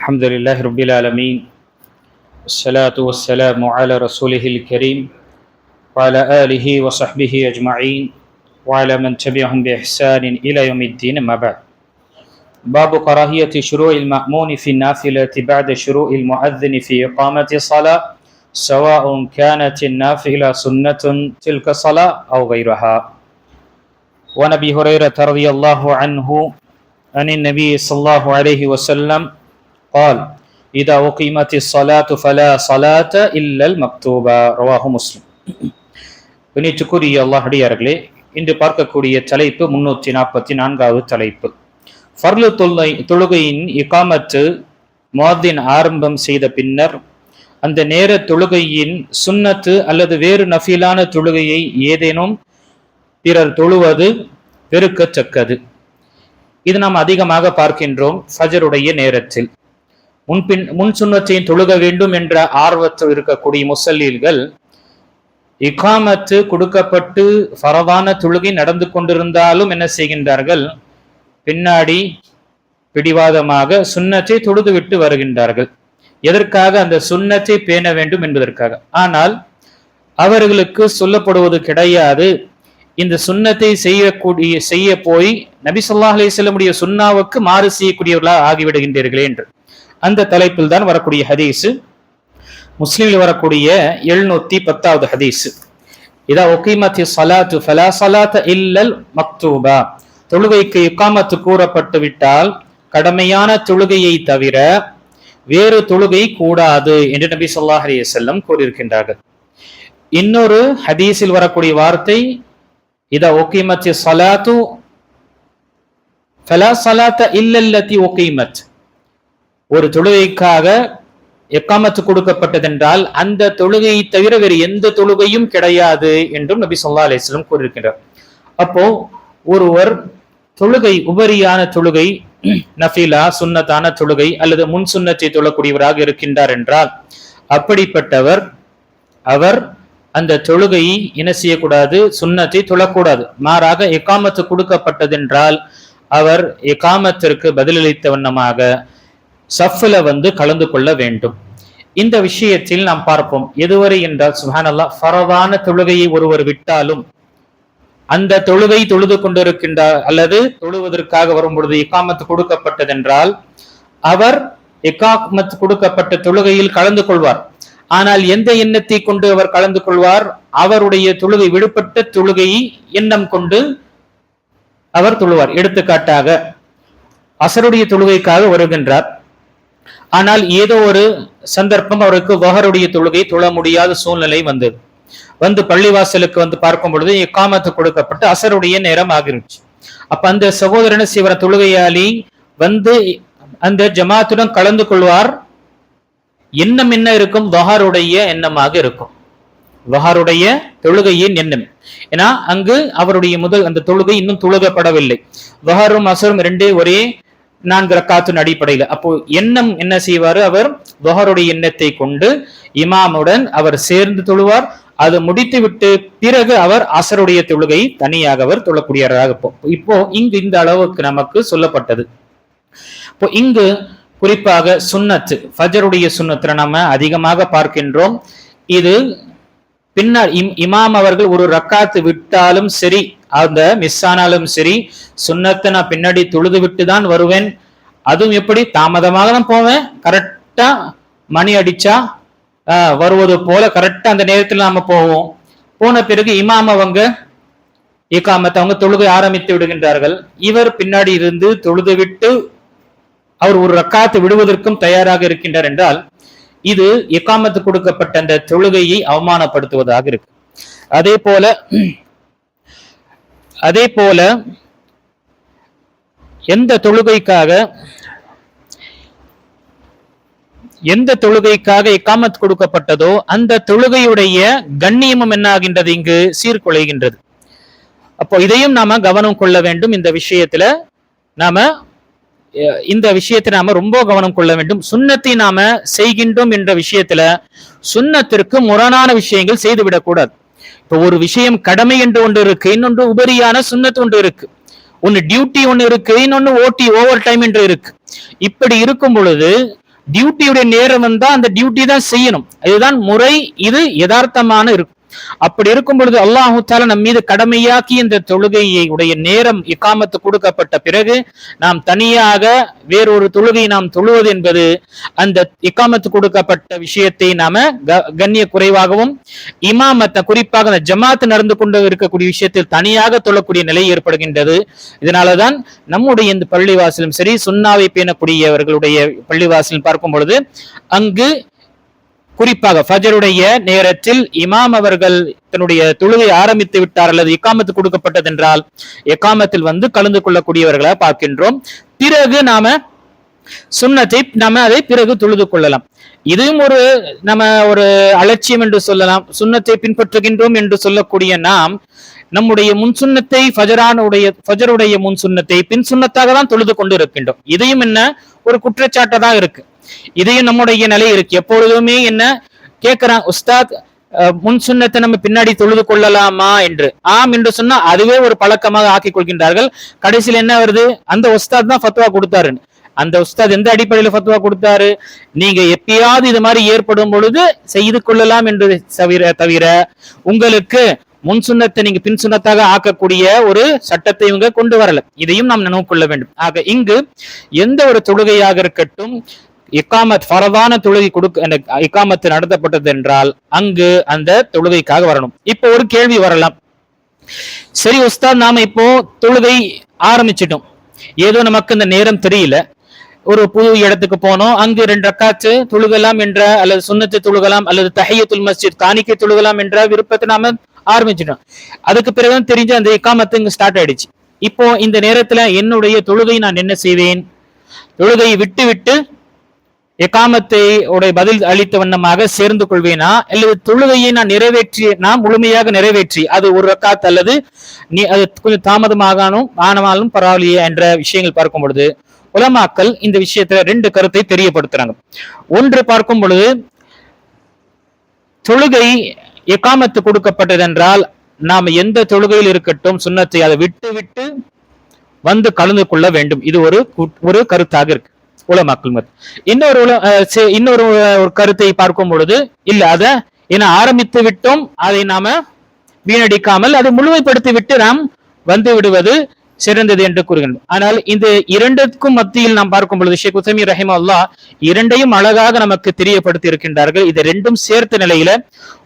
الحمد لله رب العالمين الصلاة والسلام على رسوله الكريم وعلى آله وصحبه أجمعين وعلى من تبعهم بإحسان إلى يوم الدين ما بعد. باب كراهية شروع المأمون في النافلة بعد شروع المؤذن في إقامة الصلاة سواء كانت النافلة سنة تلك الصلاة أو غيرها. وعن أبي هريرة رضي الله عنه عن النبي صلى الله عليه وسلم قال إذا أقيمت الصلاة فلا صلاة إلا المكتوبة رواه مسلم கணிச்சுக்குரிய அல்லாஹடியார்களே இன்று பார்க்கக்கூடிய தலைப்பு முன்னூற்றி நாற்பத்தி நான்காவது தலைப்பு ஃபர்லு தொல்லை தொழுகையின் இகாமத்து முஅத்தின் ஆரம்பம் செய்த பின்னர் அந்த நேர தொழுகையின் சுன்னத்து அல்லது வேறு நஃபிலான தொழுகையை ஏதேனும் பிறர் தொழுவது வெறுக்கத்தக்கது இது நாம் அதிகமாக பார்க்கின்றோம் ஃபஜருடைய நேரத்தில் முன்பின் முன் சுன்னத்தையும் தொழுக வேண்டும் என்ற ஆர்வத்தில் இருக்கக்கூடிய முசல்லீல்கள் இகாமத்து கொடுக்கப்பட்டு பரவான தொழுகை நடந்து கொண்டிருந்தாலும் என்ன செய்கின்றார்கள்? பின்னாடி பிடிவாதமாக சுன்னத்தை தொழுது விட்டு வருகின்றார்கள். எதற்காக அந்த சுண்ணத்தை பேண வேண்டும் என்பதற்காக. ஆனால் அவர்களுக்கு சொல்லப்படுவது கிடையாது. இந்த சுன்னத்தை செய்யக்கூடிய செய்ய போய் நபி சொல்லாஹ் அலிஸ்லமுடைய சுண்ணாவுக்கு மாறு செய்யக்கூடியவர்களாக ஆகிவிடுகின்றீர்களே என்று. அந்த தலைப்பில் தான் வரக்கூடிய ஹதீஸ். முஸ்லீமில் வரக்கூடிய எழுநூத்தி பத்தாவது ஹதீஸ். இதா ஒகிமத்தி சலாத்து ஃபலா சலாத்த இல்லல் மக்தூபா. தொழுகைக்கு இக்காமத்து கூறப்பட்டு விட்டால் கடமையான தொழுகையை தவிர வேறு தொழுகை கூடாது என்று நபி சொல்லாஹ் அலி செல்லம் கூறியிருக்கின்றார்கள். இன்னொரு ஹதீஸில் வரக்கூடிய வார்த்தை இதா ஒகிமத்தி சலாத்து ஃபலா சலாத்த இல்லல்லத்தி ஒகிமத் ஒரு தொழுகைக்காக எக்காமத்து கொடுக்கப்பட்டதென்றால் அந்த தொழுகையை தவிர வேறு எந்த தொழுகையும் கிடையாது என்றும் நபி சொல்லா அலிஸ்லம் கூறியிருக்கின்றார். அப்போ ஒருவர் தொழுகை உபரியான தொழுகை நஃபீலா சுன்னத்தான தொழுகை அல்லது முன் சுன்னத்தை தொழக்கூடியவராக இருக்கின்றார் என்றால் அப்படிப்பட்டவர் அவர் அந்த தொழுகையை என்ன செய்யக்கூடாது? சுன்னத்தை தொழக்கூடாது. மாறாக எக்காமத்து கொடுக்கப்பட்டதென்றால் அவர் எக்காமத்திற்கு பதிலளித்த வண்ணமாக சஃப்ல வந்து கலந்து கொள்ள வேண்டும். இந்த விஷயத்தில் நாம் பார்ப்போம் எதுவரை என்றால் சுஹானல்லா பரவான தொழுகையை ஒருவர் விட்டாலும் அந்த தொழுகை தொழுது கொண்டிருக்கின்றார் அல்லது தொழுவதற்காக வரும் பொழுது இக்காமத்து கொடுக்கப்பட்டதென்றால் அவர் இக்காமத்து கொடுக்கப்பட்ட தொழுகையில் கலந்து கொள்வார். ஆனால் எந்த எண்ணத்தை கொண்டு அவர் கலந்து கொள்வார்? அவருடைய தொழுகை விடுபட்ட தொழுகையை எண்ணம் கொண்டு அவர் தொழுவார். எடுத்துக்காட்டாக அசருடைய தொழுகைக்காக வருகின்றார். ஆனால் ஏதோ ஒரு சந்தர்ப்பம் அவருக்கு வகருடைய தொழுகை தொழ முடியாத சூழ்நிலை வந்தது. வந்து பள்ளிவாசலுக்கு வந்து பார்க்கும் பொழுது இக்காமத்து கொடுக்கப்பட்டு அசருடைய நேரம் ஆகிருச்சு. அப்ப அந்த சகோதரன சிவர தொழுகையாளி வந்து அந்த ஜமாத்துடன் கலந்து கொள்வார். எண்ணம் என்ன இருக்கும்? வஹாருடைய எண்ணமாக இருக்கும். வஹாருடைய தொழுகையின் எண்ணம். ஏன்னா அங்கு அவருடைய முதல் அந்த தொழுகை இன்னும் தொழுகப்படவில்லை. வஹாரும் அசரும் ரெண்டே ஒரே நான்கு ரக்காத்தின் அடிப்படையில். அப்போ எண்ணம் என்ன செய்வாரு அவர்? தொஹருடைய எண்ணத்தை கொண்டு இமாமுடன் அவர் சேர்ந்து தொழுவார். அது முடித்து விட்டு பிறகு அவர் அசருடைய தொழுகை தனியாக அவர் தொழக்கூடியவராக இப்போ இங்கு இந்த அளவுக்கு நமக்கு சொல்லப்பட்டது. இப்போ இங்கு குறிப்பாக சுன்னத்து ஃபஜருடைய சுண்ணத்துல நம்ம அதிகமாக பார்க்கின்றோம். இது பின்னால் இம் இமாம் அவர்கள் ஒரு ரக்காத்து விட்டாலும் சரி அந்த மிஸ் ஆனாலும் சரி சுண்ணத்தை நான் பின்னாடி தொழுது விட்டு தான் வருவேன். அதுவும் எப்படி? தாமதமாக தான் போவேன். கரெக்டா மணி அடிச்சா வருவது போல கரெக்டா அந்த நேரத்தில் நாம போவோம். போன பிறகு இமாம் அவங்க இக்காமத்தை அவங்க தொழுகை ஆரம்பித்து விடுகின்றார்கள். இவர் பின்னாடி இருந்து தொழுது விட்டு அவர் ஒரு ரக்காத்து விடுவதற்கும் தயாராக இருக்கின்றார் என்றால் இது எக்காமத்து கொடுக்கப்பட்ட அந்த தொழுகையை அவமானப்படுத்துவதாக இருக்கு. அதே போல அதே போல எந்த தொழுகைக்காக எந்த தொழுகைக்காக எக்காமத் கொடுக்கப்பட்டதோ அந்த தொழுகையுடைய கண்ணியமும் என்ன ஆகின்றது இங்கு சீர்குலைகின்றது. அப்போ இதையும் நாம கவனம் கொள்ள வேண்டும் இந்த விஷயத்துல. நாம இந்த விஷயத்தை நாம ரொம்ப கவனம் கொள்ள வேண்டும். சுண்ணத்தை நாம செய்கின்றோம் என்ற விஷயத்துல சுண்ணத்திற்கு முரணான விஷயங்கள் செய்துவிடக்கூடாது இப்போ ஒரு விஷயம் கடமை என்று ஒன்று இருக்கு இன்னொன்று உபரியான சுண்ணத்து ஒன்று இருக்கு. ஒன்னு டியூட்டி ஒன்று இருக்கு இன்னொன்னு ஓட்டி ஓவர் டைம் என்று இருக்கு. இப்படி இருக்கும் பொழுது டியூட்டியுடைய நேரம் வந்தா அந்த டியூட்டி தான் செய்யணும். இதுதான் முறை இது யதார்த்தமான இருக்கும் அப்படி இருக்கும் பொழுது அல்லாஹு நம் மீது கடமையாக்கி இந்த தொழுகையை உடைய நேரம் இக்காமத்து கொடுக்கப்பட்ட பிறகு நாம் தனியாக வேறொரு தொழுகை நாம் தொழுவது என்பது அந்த இக்காமத்து கொடுக்கப்பட்ட விஷயத்தை நாம கண்ணிய குறைவாகவும் இமாமத்தை குறிப்பாக அந்த ஜமாத்து நடந்து கொண்டு இருக்கக்கூடிய விஷயத்தில் தனியாக தொழக்கூடிய நிலை ஏற்படுகின்றது. இதனாலதான் நம்முடைய இந்த பள்ளிவாசலும் சரி சுண்ணாவை பேணக்கூடியவர்களுடைய பள்ளிவாசலும் பார்க்கும் பொழுது அங்கு குறிப்பாக ஃபஜருடைய நேரத்தில் இமாம் அவர்கள் தன்னுடைய தொழுகை ஆரம்பித்து விட்டார் அல்லது எக்காமத்து கொடுக்கப்பட்டது என்றால் எக்காமத்தில் வந்து கலந்து கொள்ளக்கூடியவர்களை பார்க்கின்றோம். பிறகு நாம சுண்ணத்தை நாம அதை பிறகு தொழுது கொள்ளலாம். இதுவும் ஒரு நம்ம ஒரு அலட்சியம் என்று சொல்லலாம். சுண்ணத்தை பின்பற்றுகின்றோம் என்று சொல்லக்கூடிய நாம் நம்முடைய முன் சுண்ணத்தை ஃபஜரானுடைய ஃபஜருடைய முன் சுண்ணத்தை பின் சுண்ணத்தாக தான் தொழுது கொண்டு இருக்கின்றோம். இதையும் என்ன? ஒரு குற்றச்சாட்டை தான் இருக்கு. இதையும் நம்முடைய நிலை இருக்கு. எப்பொழுதுமே என்ன கேட்கிறான் உஸ்தாத் முன் சுண்ணத்தை நம்ம பின்னாடி தொழுது கொள்ளலாமா? என்று. ஆம் என்று சொன்னா அதுவே ஒரு பழக்கமாக ஆக்கிக் கொள்கின்றார்கள். கடைசியில் என்ன வருது? அந்த உஸ்தாத் தான் ஃபத்வா கொடுத்தாருன்னு அந்த உஸ்தாத் எந்த அடிப்படையில ஃபத்வா கொடுத்தாரு? நீங்க எப்பயாவது இது மாதிரி ஏற்படும் பொழுது செய்து கொள்ளலாம் என்று தவிர தவிர உங்களுக்கு முன் சுண்ணத்தை நீங்க பின் சுண்ணத்தாக ஆக்கக்கூடிய ஒரு சட்டத்தை இவங்க கொண்டு வரல. இதையும் நாம் நினைவு கொள்ள வேண்டும். ஆக இங்கு எந்த ஒரு தொழுகையாக இருக்கட்டும் இக்காமத் பரதான தொழுகை கொடுக்க அந்த இக்காமத்து நடத்தப்பட்டது என்றால் அங்கு அந்த தொழுகைக்காக வரணும். இப்போ ஒரு கேள்வி வரலாம். சரி உஸ்தாத் நாம இப்போ தொழுகை ஆரம்பிச்சிட்டோம். ஏதோ நமக்கு இந்த நேரம் தெரியல. ஒரு புது இடத்துக்கு போனோம். அங்கு ரெண்டு ரக்காத்து தொழுகலாம் என்ற அல்லது சுண்ணத்தை தொழுகலாம் அல்லது தஹையத்துல் மஸ்ஜித் காணிக்கை தொழுகலாம் என்ற விருப்பத்தை நாம ஆரம்பிச்சிட்டோம். அதுக்கு பிறகு தெரிஞ்ச அந்த இக்காமத்து இங்க ஸ்டார்ட் ஆயிடுச்சு. இப்போ இந்த நேரத்துல என்னுடைய தொழுகை நான் என்ன செய்வேன்? தொழுகையை விட்டு விட்டு எக்காமத்தை உடைய பதில் அளித்த வண்ணமாக சேர்ந்து கொள்வேனா? அல்லது தொழுகையை நான் நிறைவேற்றி நான் முழுமையாக நிறைவேற்றி அது ஒரு ரக்காத் அல்லது நீ அது கொஞ்சம் தாமதமாகானும் ஆனவாலும் பரவாயில்லையே என்ற விஷயங்கள் பார்க்கும் பொழுது உலமாக்கள் இந்த விஷயத்துல ரெண்டு கருத்தை தெரியப்படுத்துறாங்க. ஒன்று பார்க்கும் பொழுது தொழுகை எக்காமத்து கொடுக்கப்பட்டதென்றால் நாம் எந்த தொழுகையில் இருக்கட்டும் சுண்ணத்தை அதை விட்டு விட்டு வந்து கலந்து கொள்ள வேண்டும். இது ஒரு ஒரு கருத்தாக இருக்கு. உலமாக்கள் மத். இன்னொரு உல- இன்னொரு ஒரு கருத்தை பார்க்கும் பொழுது இல்ல அத என ஆரம்பித்து விட்டோம் அதை நாம வீணடிக்காமல் அதை முழுமைப்படுத்தி விட்டு நாம் வந்து விடுவது சிறந்தது என்று கூறுகின்றோம் ஆனால் இந்த இரண்டுக்கும் மத்தியில் நாம் பார்க்கும் பொழுது ஷேக் உசமி ரஹிமா அல்லா இரண்டையும் அழகாக நமக்கு தெரியப்படுத்தி இருக்கின்றார்கள் இது ரெண்டும் சேர்த்த நிலையில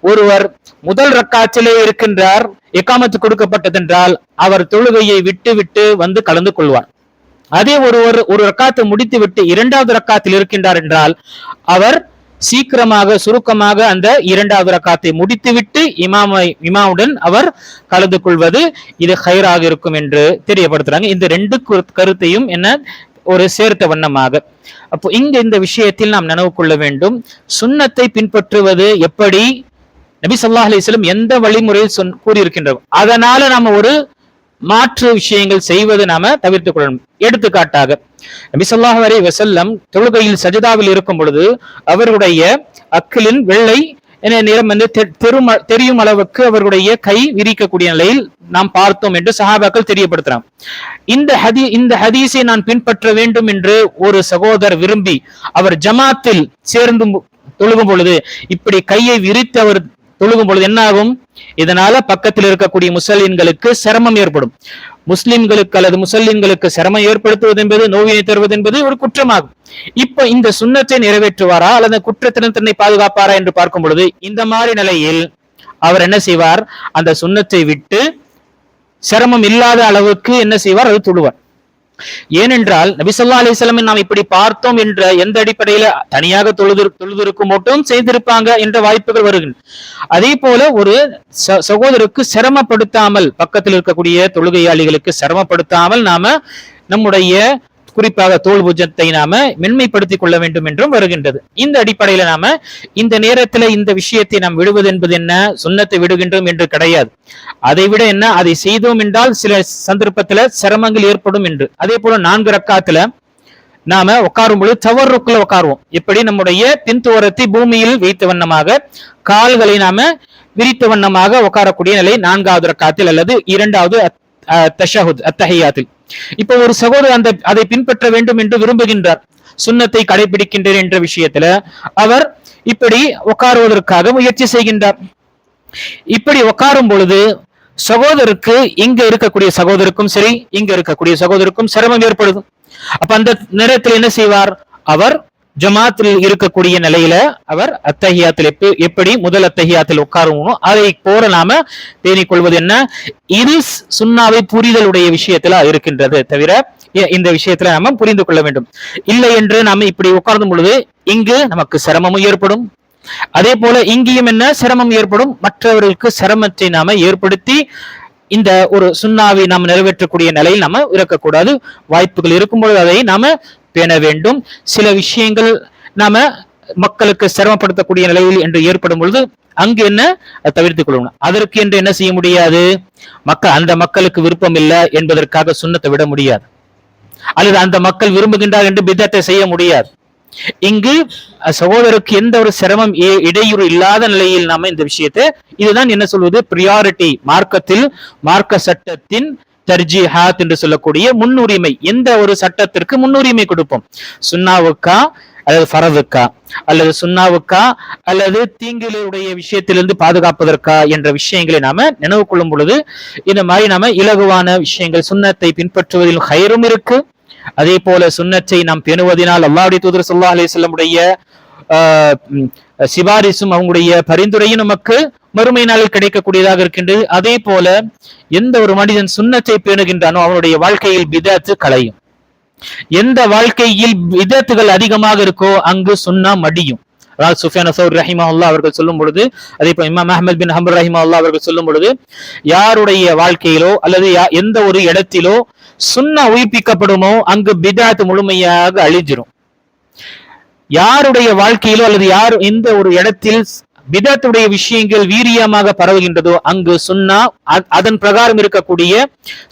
ஒருவர் முதல் ரக்காத்திலே இருக்கின்றார் எக்காமத்து கொடுக்கப்பட்டதென்றால் அவர் தொழுகையை விட்டு விட்டு வந்து கலந்து கொள்வார். அதே ஒருவர் ஒரு ரக்காத்தை முடித்து விட்டு இரண்டாவது ரக்காத்தில் இருக்கின்றார் என்றால் அவர் சீக்கிரமாக சுருக்கமாக அந்த இரண்டாவது ரக்காத்தை முடித்துவிட்டு இமாமை இமாவுடன் அவர் கலந்து கொள்வது இது ஹைராக இருக்கும் என்று தெரியப்படுத்துறாங்க. இந்த ரெண்டு கருத்தையும் என்ன? ஒரு சேர்த்த வண்ணமாக. அப்போ இங்க இந்த விஷயத்தில் நாம் நினைவு கொள்ள வேண்டும். சுண்ணத்தை பின்பற்றுவது எப்படி? நபி சொல்லா அலிஸ்லம் எந்த வழிமுறையில் சொன் கூறியிருக்கின்றோம் அதனால நாம ஒரு மாற்று விஷயங்கள் செய்வது நாம தவிர்த்துக் கொள்ளணும். எடுத்துக்காட்டாக நபி வரை அலைஹி தொழுகையில் சஜதாவில் இருக்கும் பொழுது அவருடைய அக்கிலின் வெள்ளை நிறம் வந்து தெரும- தெரியும் அளவுக்கு அவர்களுடைய கை விரிக்கக்கூடிய நிலையில் நாம் பார்த்தோம் என்று சஹாபாக்கள் தெரியப்படுத்துறான் இந்த ஹதி இந்த ஹதீஸை நான் பின்பற்ற வேண்டும் என்று ஒரு சகோதரர் விரும்பி அவர் ஜமாத்தில் சேர்ந்து தொழுகும் பொழுது இப்படி கையை விரித்து அவர் தொழுகும் பொழுது என்ன ஆகும் இதனால பக்கத்தில் இருக்கக்கூடிய முஸ்லிம்களுக்கு சிரமம் ஏற்படும். முஸ்லிம்களுக்கு அல்லது முஸ்லிம்களுக்கு சிரமம் ஏற்படுத்துவது என்பது நோவினை தருவது என்பது ஒரு குற்றமாகும். இப்ப இந்த சுண்ணத்தை நிறைவேற்றுவாரா? அல்லது குற்றத்தினர் தன்னை பாதுகாப்பாரா என்று பார்க்கும் பொழுது இந்த மாதிரி நிலையில் அவர் என்ன செய்வார்? அந்த சுண்ணத்தை விட்டு சிரமம் இல்லாத அளவுக்கு என்ன செய்வார்? அது தொழுவார். ஏனென்றால் நபிசல்லா ஸல்லல்லாஹு நாம் இப்படி பார்த்தோம் என்ற எந்த அடிப்படையில தனியாக தொழுது தொழுதிருக்கும் மட்டும் செய்திருப்பாங்க என்ற வாய்ப்புகள் வருகின்றன. அதே போல ஒரு ச- சகோதரருக்கு சிரமப்படுத்தாமல் பக்கத்தில் இருக்கக்கூடிய தொழுகையாளிகளுக்கு சிரமப்படுத்தாமல் நாம நம்முடைய குறிப்பாக தோல் பூஜத்தை நாம மென்மைப்படுத்திக் கொள்ள வேண்டும் என்றும் வருகின்றது. இந்த அடிப்படையில நாம இந்த நேரத்துல இந்த விஷயத்தை நாம் விடுவது என்பது என்ன? சுண்ணத்தை விடுகின்றோம் என்று கிடையாது. அதை விட என்ன? அதை செய்தோம் என்றால் சில சந்தர்ப்பத்துல சிரமங்கள் ஏற்படும் என்று. அதே போல நான்கு ரக்காத்துல நாம உட்காரும் பொழுது தவறுக்குள்ள உட்காருவோம். எப்படி? நம்முடைய பின்துவரத்தை பூமியில் வைத்த வண்ணமாக கால்களை நாம விரித்த வண்ணமாக உட்காரக்கூடிய நிலை நான்காவது ரக்காத்தில் அல்லது இரண்டாவது தஷஹுத் அத்தஹியாத்தில். இப்போ ஒரு சகோதரர் அந்த அதை பின்பற்ற வேண்டும் என்று விரும்புகின்றார். சுண்ணத்தை கடைபிடிக்கின்றேன் என்ற விஷயத்துல அவர் இப்படி உட்காருவதற்காக முயற்சி செய்கின்றார். இப்படி உட்காரும் பொழுது சகோதருக்கு இங்க இருக்கக்கூடிய சகோதருக்கும் சரி இங்க இருக்கக்கூடிய சகோதருக்கும் சிரமம் ஏற்படுது. அப்ப அந்த நேரத்தில் என்ன செய்வார்? அவர் ஜமாத்தில் இருக்கக்கூடிய நிலையில அவர் அத்தஹியாத்தில் எப்படி முதல் அத்தஹியாத்தில் உட்காருவோமோ அதை போல நாம பேணிக் கொள்வது என்ன? இது சுண்ணாவை புரிதலுடைய விஷயத்துல இருக்கின்றது தவிர இந்த விஷயத்துல நாம புரிந்து கொள்ள வேண்டும். இல்லை என்று நாம இப்படி உட்கார்ந்தும் பொழுது இங்கு நமக்கு சிரமமும் ஏற்படும். அதே போல இங்கேயும் என்ன சிரமம் ஏற்படும்? மற்றவர்களுக்கு சிரமத்தை நாம ஏற்படுத்தி இந்த ஒரு சுண்ணாவை நாம் நிறைவேற்றக்கூடிய நிலையில் நாம இருக்கக்கூடாது. வாய்ப்புகள் இருக்கும்பொழுது அதை நாம பேண வேண்டும். சில விஷயங்கள் நாம மக்களுக்கு சிரமப்படுத்தக்கூடிய நிலையில் என்று ஏற்படும் பொழுது அங்கு என்ன? தவிர்த்துக் கொள்ளணும். அதற்கு என்று என்ன செய்ய முடியாது? மக்கள் அந்த மக்களுக்கு விருப்பம் இல்லை என்பதற்காக சுண்ணத்தை விட முடியாது. அல்லது அந்த மக்கள் விரும்புகின்றார் என்று பித்தத்தை செய்ய முடியாது. இங்கு சகோதரருக்கு எந்த ஒரு சிரமம் இடையூறு இல்லாத நிலையில் நாம இந்த விஷயத்தை இதுதான் என்ன சொல்வது? பிரியாரிட்டி மார்க்கத்தில் மார்க்க சட்டத்தின் தர்ஜிஹாத் என்று சொல்லக்கூடிய முன்னுரிமை எந்த ஒரு சட்டத்திற்கு முன்னுரிமை கொடுப்போம்? சுண்ணாவுக்கா அல்லது ஃபரதுக்கா? அல்லது சுண்ணாவுக்கா அல்லது தீங்குகளுடைய விஷயத்திலிருந்து பாதுகாப்பதற்கா என்ற விஷயங்களை நாம நினைவு கொள்ளும் பொழுது இந்த மாதிரி நாம இலகுவான விஷயங்கள் சுண்ணத்தை பின்பற்றுவதில் ஹயரும் இருக்கு. அதே போல சுண்ணத்தை நாம் பேணுவதனால் அல்லாவுடைய தூதர் சொல்லா அலைஹி சிபாரிசும் அவங்களுடைய பரிந்துரையும் நமக்கு மறுமை நாளில் கிடைக்கக்கூடியதாக இருக்கின்றது அதே போல எந்த ஒரு மனிதன் சுண்ணத்தை பேணுகின்றானோ அவனுடைய வாழ்க்கையில் விதத்து களையும். எந்த வாழ்க்கையில் விதத்துகள் அதிகமாக இருக்கோ அங்கு சுண்ணா மடியும். அதாவது சுஃபியான் சௌர் ரஹிமா அவர்கள் சொல்லும் பொழுது அதே போல் இமாம் அஹமத் பின் ஹம்பர் ரஹிமா அவர்கள் சொல்லும் பொழுது யாருடைய வாழ்க்கையிலோ அல்லது எந்த ஒரு இடத்திலோ சுன்னா உயிர்ப்பிக்கப்படுமோ அங்கு பிதாத் முழுமையாக அழிஞ்சிரும். யாருடைய வாழ்க்கையிலோ அல்லது யார் எந்த ஒரு இடத்தில் பிதத்துடைய விஷயங்கள் வீரியமாக பரவுகின்றதோ அங்கு சுன்னா அதன் பிரகாரம் இருக்கக்கூடிய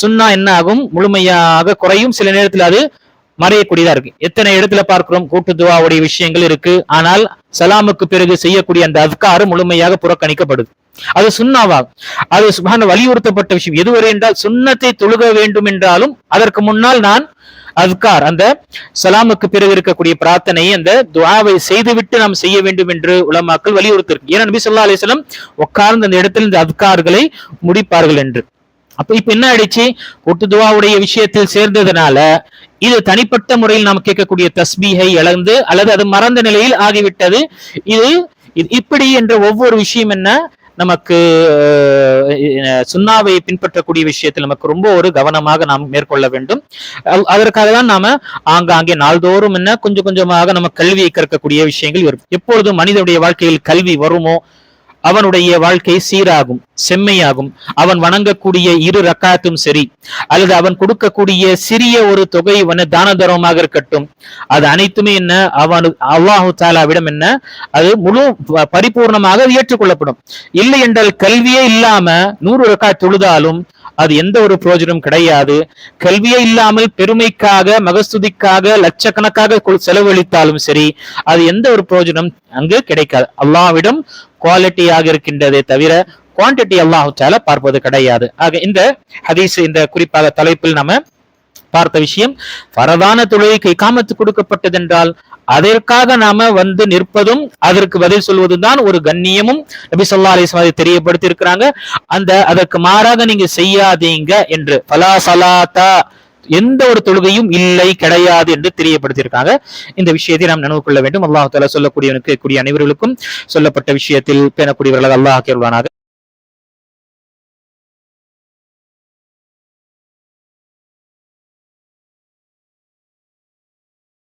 சுன்னா என்ன ஆகும் முழுமையாக குறையும். சில நேரத்தில் அது மறையக்கூடியதா இருக்கு. எத்தனை இடத்துல பார்க்கிறோம்? கூட்டுத்துவாவுடைய விஷயங்கள் இருக்கு. ஆனால் சலாமுக்கு பிறகு செய்யக்கூடிய அந்த அத்காரு முழுமையாக புறக்கணிக்கப்படுது. அது சுண்ணாவாகும். அது சுபான வலியுறுத்தப்பட்ட விஷயம். எதுவரை என்றால் சுண்ணத்தை தொழுக வேண்டும் என்றாலும் அதற்கு முன்னால் நான் அத்கார் அந்த சலாமுக்கு பிறகு இருக்கக்கூடிய பிரார்த்தனையை அந்த துவாவை செய்துவிட்டு நாம் செய்ய வேண்டும் என்று உலமாக்கள் வலியுறுத்திருக்கு ஏன்னா நபி சொல்லா அலிஸ்லாம் உட்கார்ந்து உட்கார்ந்த அந்த இடத்தில் இந்த அத்கார்களை முடிப்பார்கள் என்று. அப்ப இப்ப என்ன ஆயிடுச்சு? ஒட்டு துவாவுடைய விஷயத்தில் சேர்ந்ததுனால இது தனிப்பட்ட முறையில் நாம் கேட்கக்கூடிய தஸ்பீகை இழந்து அல்லது அது மறந்த நிலையில் ஆகிவிட்டது. இது இப்படி என்ற ஒவ்வொரு விஷயம் என்ன? நமக்கு சுண்ணாவை பின்பற்றக்கூடிய விஷயத்தில் நமக்கு ரொம்ப ஒரு கவனமாக நாம் மேற்கொள்ள வேண்டும். அதற்காக தான் நாம ஆங்காங்கே நாள்தோறும் என்ன கொஞ்சம் கொஞ்சமாக நம்ம கல்வியை கற்கக்கூடிய விஷயங்கள் வரும் எப்பொழுதும் மனிதனுடைய வாழ்க்கையில் கல்வி வருமோ அவனுடைய வாழ்க்கை சீராகும் செம்மையாகும். அவன் வணங்கக்கூடிய இரு ரக்காத்தும் சரி. அல்லது அவன் கொடுக்கக்கூடிய சிறிய ஒரு தொகை வன தான தர்மமாக இருக்கட்டும். அது அனைத்துமே என்ன? அவனு அல்லாஹு தாலாவிடம் என்ன? அது முழு ப- பரிபூர்ணமாக ஏற்றுக்கொள்ளப்படும். இல்லை என்றால் கல்வியே இல்லாம நூறு ரக்காத் தொழுதாலும் அது எந்த ஒரு பிரயோஜனம் கிடையாது. கல்வியே இல்லாமல் பெருமைக்காக மகஸ்துதிக்காக லட்சக்கணக்காக செலவழித்தாலும் சரி அது எந்த ஒரு பிரயோஜனம் அங்கு கிடைக்காது. அல்லாவிடம் குவாலிட்டியாக இருக்கின்றதே தவிர குவான்டிட்டி அல்லாஹால பார்ப்பது கிடையாது. ஆக இந்த ஹதீஸ் இந்த குறிப்பாக தலைப்பில் நம்ம பார்த்த விஷயம் பரதான தொழுகைக்கு கொடுக்கப்பட்டது கொடுக்கப்பட்டதென்றால் அதற்காக நாம வந்து நிற்பதும் அதற்கு பதில் சொல்வதும் தான் ஒரு கண்ணியமும் நபி சொல்லா அலிஸ்லாம் அதை தெரியப்படுத்தி இருக்கிறாங்க அந்த அதற்கு மாறாக நீங்க செய்யாதீங்க என்று. பலா சலாத்தா எந்த ஒரு தொழுகையும் இல்லை கிடையாது என்று தெரியப்படுத்தியிருக்காங்க. இந்த விஷயத்தை நாம் நினைவு கொள்ள வேண்டும். அல்லாஹால சொல்லக்கூடியவனுக்கு கூடிய அனைவர்களுக்கும் சொல்லப்பட்ட விஷயத்தில் பேணக்கூடியவர்களாக அல்லாஹ் கேள்வானாக